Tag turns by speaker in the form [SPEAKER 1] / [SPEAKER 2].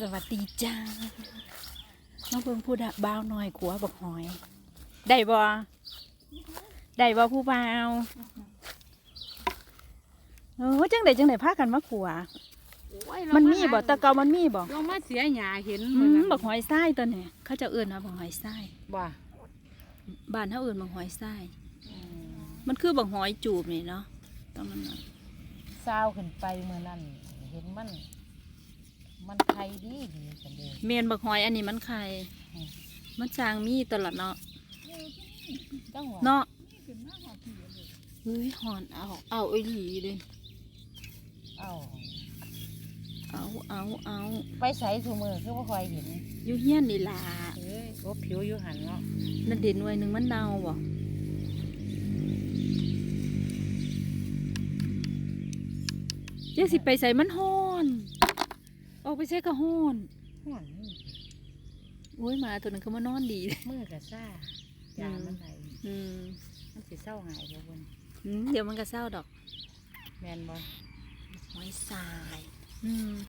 [SPEAKER 1] สวัสดีจ้า น้องเพิ่งพูดอะบ้าวหน่อยขัวบอกหอย ได้บ่ได้บ่ผู้บ่าวเออจังไดจังไดพากันมาขัว
[SPEAKER 2] โอ้ย
[SPEAKER 1] มันมีบ่แตะเกามันมีบ่
[SPEAKER 2] เรามาเสียหยาเห็น
[SPEAKER 1] อื
[SPEAKER 2] มื้
[SPEAKER 1] ม
[SPEAKER 2] นั้น
[SPEAKER 1] บักหอยทรายตัวนี้เขาจะเอื่นว่าบักหอยทราย
[SPEAKER 2] บ่
[SPEAKER 1] บ้านเขาเอื่นบักหอยทรายมันคือบักหอยจูบนี่เนาะตรงนั้นน่ะ
[SPEAKER 3] ซาวขึ้นไปเมื่อนั้นเห็นมัน มันไทยดีดีกันเลย
[SPEAKER 1] เมนบักหอยอันนี้มันไข่มันจางมีตลอดเนาะ
[SPEAKER 3] จังหวะ
[SPEAKER 1] เนาะเฮ้ยหอนเอาเอาไอ้หลีเลย
[SPEAKER 3] เอ้า
[SPEAKER 1] เอาเอาเอา
[SPEAKER 3] ไปใส่ถุมือคือว่าคอยเห็น
[SPEAKER 1] อยู่เฮียนนี่ล่ะ
[SPEAKER 3] เอ้ยว่าผิวอยู่หันเนาะ
[SPEAKER 1] นั่นเด่นหน่วยหนึ่งมันเน่าบ่เจ๊สิไปใส่มันฮ้อนออก ไปใส่ก็ฮ้อน
[SPEAKER 3] ห่วนนี่
[SPEAKER 1] โอ้ยหมาตัวนึงก็มานอนดีเลย
[SPEAKER 3] มือกับซ่า
[SPEAKER 1] อืม
[SPEAKER 3] ยามันไหล
[SPEAKER 1] อืม
[SPEAKER 3] มันสิเศร้าหายบ่บน
[SPEAKER 1] อืมเดี๋ยวมันก็เศร้าดอก
[SPEAKER 3] แมนบ่
[SPEAKER 1] หอยทราย อืม